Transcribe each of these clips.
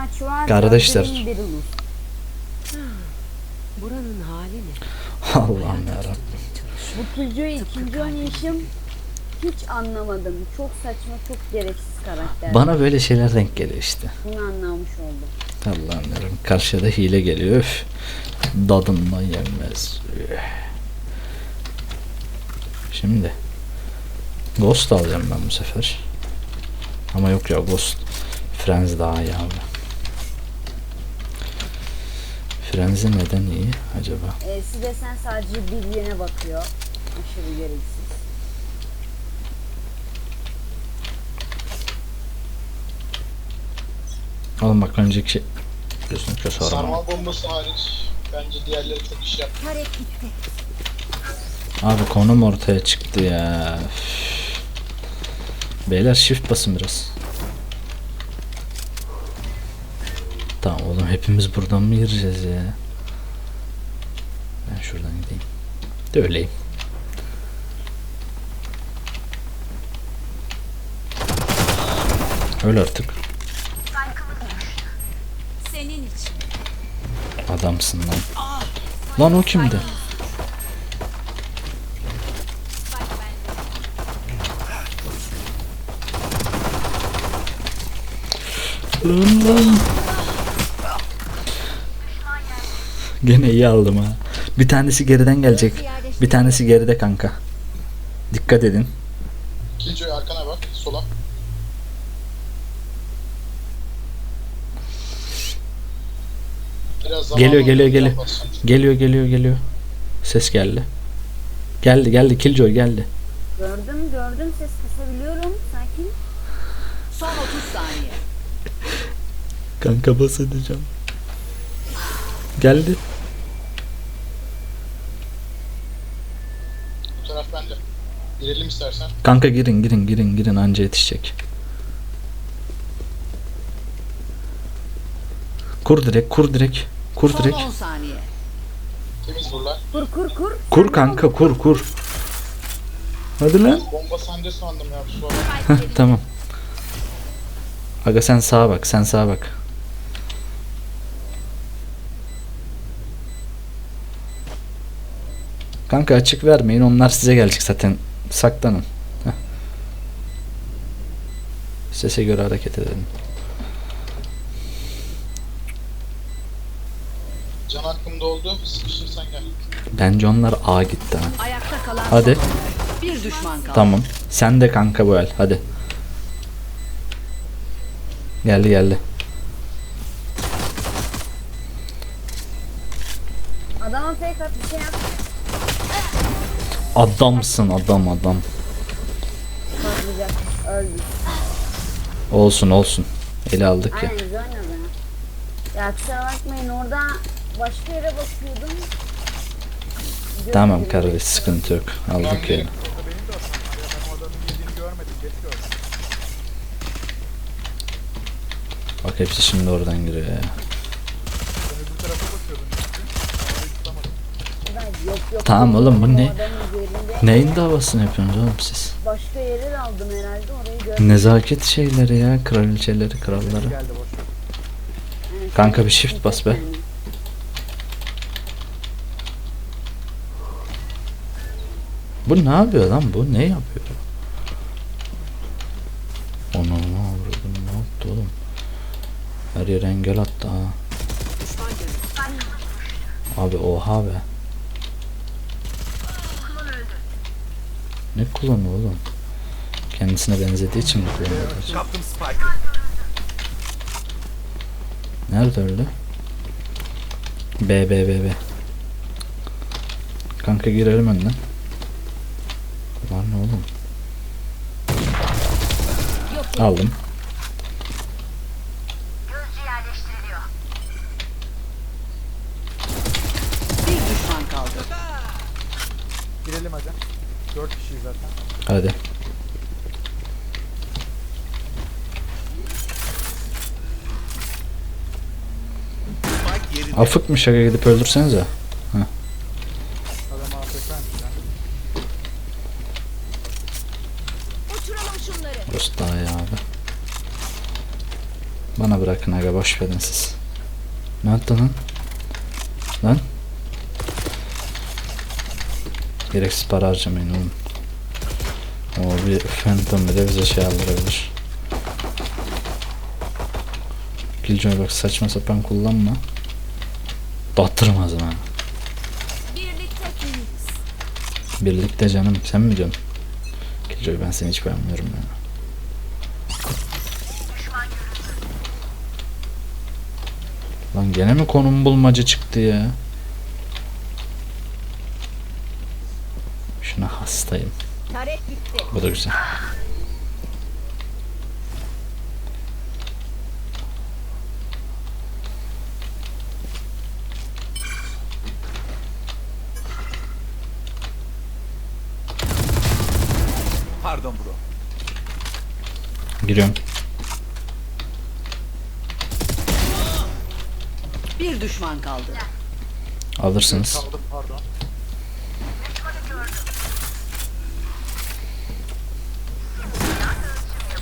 maç var. Kardeşler. Buranın hali ne? Allah'ım yarabbim. Bu Killjoy ikinci oynayışım hiç anlamadım. Çok saçma, çok gereksiz karakter. Bana böyle şeyler denk geliyor işte. Bunu anlamış oldum. Allah'ım yarabbim. Karşıda hile geliyor. Öf. Dadından yenmez. Şimdi. Ghost alacağım ben bu sefer. Ama yok ya Ghost. Frenzy daha iyi abi. Frenzy neden iyi acaba? Ee, Sidesen sadece bilyene bakıyor. Aşırı gereksiz. Oğlum bak önceki şey... Gözünü arama. Sarmal bombası hariç bence diğerleri çok iş yaptı. Abi konum ortaya çıktı ya. Üf. Beyler shift basın biraz. Tamam oğlum hepimiz buradan mı gireceğiz ya? Ben şuradan gideyim. De öyleyim. Öyle artık. Senin için. Adamsın lan. Lan o kimdi? Lan lan. Gene iyi aldım ha. Bir tanesi geriden gelecek. Bir tanesi geride kanka. Dikkat edin. Killjoy arkana bak, sola. Biraz zaman Geliyor, geliyor, geliyor. Geliyor geliyor geliyor. Ses geldi. Geldi geldi Killjoy geldi. Gördüm, gördüm. Ses kısabiliyorum. Sakin. Son 30 saniye. Kanka bas edeceğim. Geldi. Bu taraf bende. Girelim istersen. Kanka girin girin girin girin anca yetişecek. Kur direkt kur direkt. Kur Son direkt. 10 saniye. Temiz buralar. Kur kur kur. Kur kanka kur kur. Hadi lan. Bomba sende sandım ya bu. Heh, tamam. Aga sen sağa bak sen sağa bak. Kanka açık vermeyin onlar size gelecek zaten. Saklanın. Heh. Sese göre hareket edelim. Can hakkımda oldu. Sıkışırsan gel. Bence onlar A gitti ha. Ayakta kalan Hadi. son- bir düşman kaldı. Tamam. Sen de kanka bu el. Hadi. Geldi geldi. Adama fake at bir şey yap. Adamsın adam adam. Patlayacak. Öldü. Olsun olsun. Ele aldık ya. Ya kusura bakmayın orada başka yere bakıyordum. Tamam kardeş sıkıntı yok. Aldık Ben yani. değilim. Bak hepsi şimdi oradan giriyor ya. Yok yok. Tamam oğlum, bu ne? Neyin davasını yapıyorsunuz oğlum siz? Başka yere aldım herhalde orayı gördüm. Nezaket şeyleri ya. Kraliçeleri, kralları. Kanka bir shift bas be. Bu ne yapıyor lan bu? Ne yapıyor? Onu ne avradım ne yaptı oğlum? Her yere engel attı ha. Abi oha be. Ne kullanıyor oğlum? Kendisine benzediği için mi kullanıyor? Kaptım Spike'ı. Nerede öldü? B B B B. Kanka girelim önden. Var ne oğlum? Aldım. Bir düşman kaldı. Girelim hadi. 4 kişiyiz zaten. Hadi. Spike yerinde. Afık mı şaka gidip öldürsenize. Adam AFK'ymiş ya. Uçuralım şunları. Burası daha iyi abi. Bana bırak. bırakın aga boş verin siz. Ne yaptı lan? Lan? Gereksiz para harcamayın oğlum. O bir Phantom bile bize şey aldırabilir. Killjoy bak saçma sapan kullanma. Battırmaz ha. Birlikte canım sen mi diyorsun? Killjoy ben seni hiç beğenmiyorum ya. Lan gene mi konum bulmaca çıktı ya? Taret bitti. Bu da güzel. Pardon bro. Giriyorum. Bir düşman kaldı. Alırsınız. Kaldım pardon.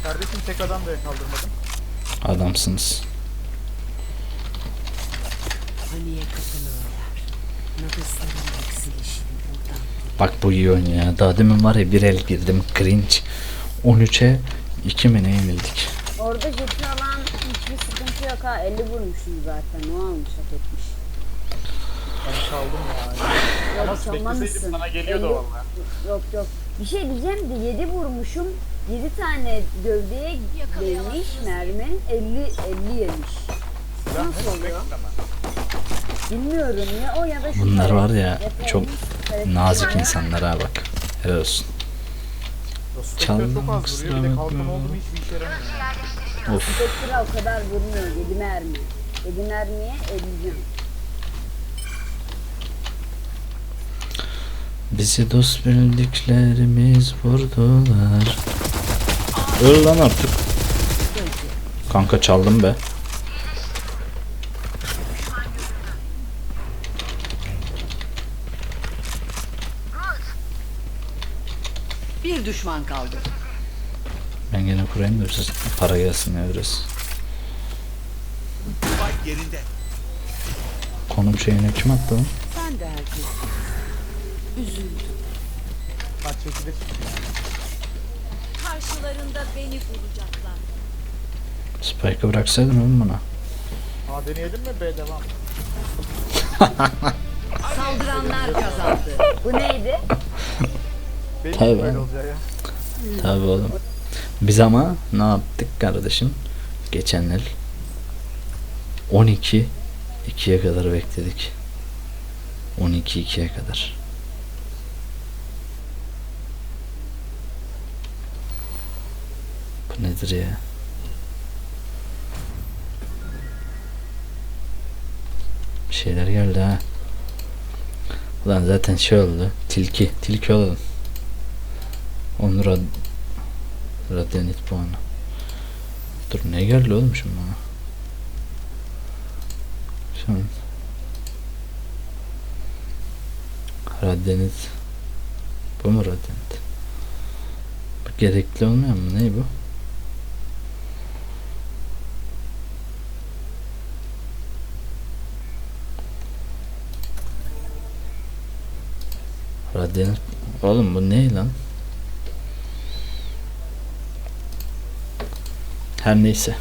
Kardeşim tek adam da kaldırmadım. Adamsınız. Paniğe kapılıyorlar. Nefeslerin yükselişini buradan. Bak bu iyi oynuyor ya. Daha demin var ya bir el girdim. Cringe. 13'e 2 mi ne yenildik? Orada jeti alan hiçbir sıkıntı yok ha. 50 vurmuşum zaten. O almış hak etmiş. Ben kaldım ya. Yok Nasıl bekleseydim sana geliyordu 50 valla. Yok yok. Bir şey diyeceğim de 7 vurmuşum. 7 tane gövdeye değmiş mermi. 50 50 yemiş. Nasıl oluyor? Bilmiyorum ya o ya da şu Bunlar var ya çok nazik insanlar ha bak. Helal olsun. İşe yaramıyor. Of. Spectre o kadar vurmuyor 7 mermi. 7 mermiye 50 can. Bizi dost bildiklerimiz vurdular. Öl lan artık. Kanka çaldım be. Bir düşman kaldı. Ben gene kurayım da siz para gelsin ya biraz. Konum şeyine kim attı lan? Sen de herkes. Üzüldüm. Maç çekilir. Karşılarında beni bulacaklar. Spike'ı bıraksaydın oğlum bana. A deneyelim mi? B devam. Saldıranlar kazandı. Bu neydi? Benim Tabii. böyle olacağı ya. Tabi oğlum. Biz ama ne yaptık kardeşim? Geçen yıl 12 2'ye kadar bekledik. 12 2'ye kadar. Nedir ya? Bir şeyler geldi ha. Ulan zaten şey oldu. Tilki. Tilki olalım. Onur ad Radyanit puanı. Dur ne geldi oğlum şimdi bana? Şimdi Radyanit Bu mu Radyanit? Bu gerekli olmuyor mu? Ne bu? Radyanit Oğlum bu ne lan? Her neyse.